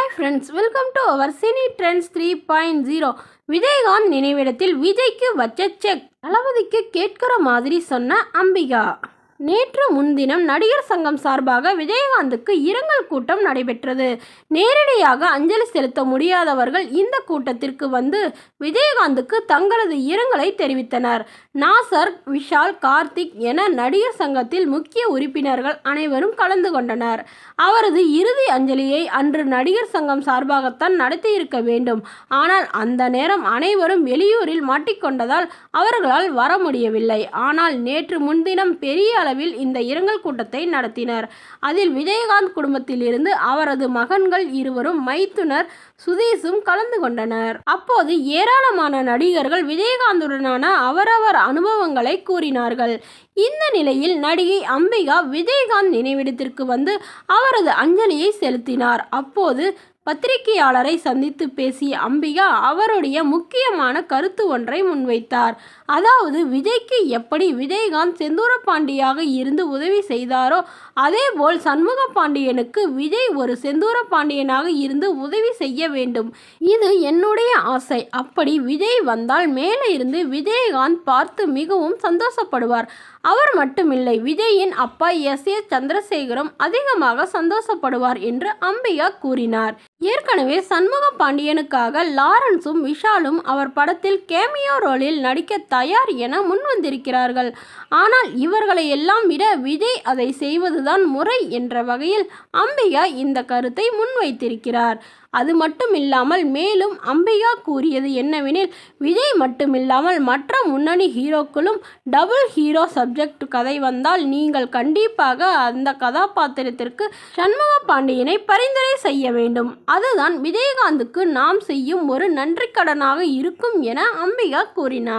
Hi friends welcome to our cine trends three point zero Vijayakanth நினைவிடத்தில் விஜய்க்கு வச்ச check தளபதிக்கு கேட்கிற மாதிரி சொன்ன அம்பிகா. நேற்று முன்தினம் நடிகர் சங்கம் சார்பாக விஜயகாந்துக்கு இரங்கல் கூட்டம் நடைபெற்றது. நேரடியாக அஞ்சலி செலுத்த முடியாதவர்கள் இந்த கூட்டத்திற்கு வந்து விஜயகாந்துக்கு தங்களது இரங்கலை தெரிவித்தனர். நாசர் விஷால் கார்த்திக் என நடிகர் சங்கத்தில் முக்கிய உறுப்பினர்கள் அனைவரும் கலந்து கொண்டனர். அவரது இறுதி அஞ்சலியை அன்று நடிகர் சங்கம் சார்பாகத்தான் நடத்தியிருக்க வேண்டும். ஆனால் அந்த நேரம் அனைவரும் வெளியூரில் மாட்டிக்கொண்டதால் அவர்களால் வர முடியவில்லை. ஆனால் நேற்று முன்தினம் பெரிய அளவில் இந்த இரங்கல் கூட்டத்தை நடத்தினர். அதில் விஜயகாந்த் குடும்பத்திலிருந்து அவரது மகன்கள் இருவரும் மைத்துனர் சுதீஷும் கலந்து கொண்டனர். அப்போது ஏராளமான நடிகர்கள் விஜயகாந்துடனான அவரவர் அனுபவங்களை கூறினார்கள். இந்த நிலையில் நடிகை அம்பிகா விஜயகாந்த் நினைவிடத்திற்கு வந்து அவரது அஞ்சலியை செலுத்தினார். அப்போது பத்திரிகையாளரை சந்தித்து பேசிய அம்பிகா அவருடைய முக்கியமான கருத்து ஒன்றை முன்வைத்தார். அதாவது விஜய்க்கு எப்படி விஜயகாந்த் செந்தூர பாண்டியாக இருந்து உதவி செய்தாரோ அதேபோல் சண்முக பாண்டியனுக்கு விஜய் ஒரு செந்தூர பாண்டியனாக இருந்து உதவி செய்ய வேண்டும். இது என்னுடைய ஆசை. அப்படி விஜய் வந்தால் மேலே இருந்து விஜயகாந்த் பார்த்து மிகவும் சந்தோஷப்படுவார். அவர் மட்டுமில்லை விஜயின் அப்பா எஸ் ஏ சந்திரசேகரும் அதிகமாக சந்தோஷப்படுவார் என்று அம்பிகா கூறினார். ஏற்கனவே சண்முக பாண்டியனுக்காக லாரன்ஸும் விஷாலும் அவர் படத்தில் கேமியோ ரோலில் நடிக்க தயார் என முன்வந்திருக்கிறார்கள் ஆனால் இவர்களை எல்லாம் விட விஜய் அதை செய்வதுதான் முறை என்ற வகையில் அம்பிகா இந்த கருத்தை முன்வைத்திருக்கிறார். அது மட்டும் இல்லாமல் மேலும் அம்பிகா கூறியது என்னவெனில் விஜய் மட்டுமில்லாமல் மற்ற முன்னணி ஹீரோக்களும் டபுள் ஹீரோ சப்ஜெக்ட் கதை வந்தால் நீங்கள் கண்டிப்பாக அந்த கதாபாத்திரத்திற்கு சண்முக பாண்டியனை பரிந்துரை செய்ய வேண்டும். அதுதான் விஜயகாந்துக்கு நாம் செய்யும் ஒரு நன்றிக்கடனாக இருக்கும் என அம்பிகா கூறினார்.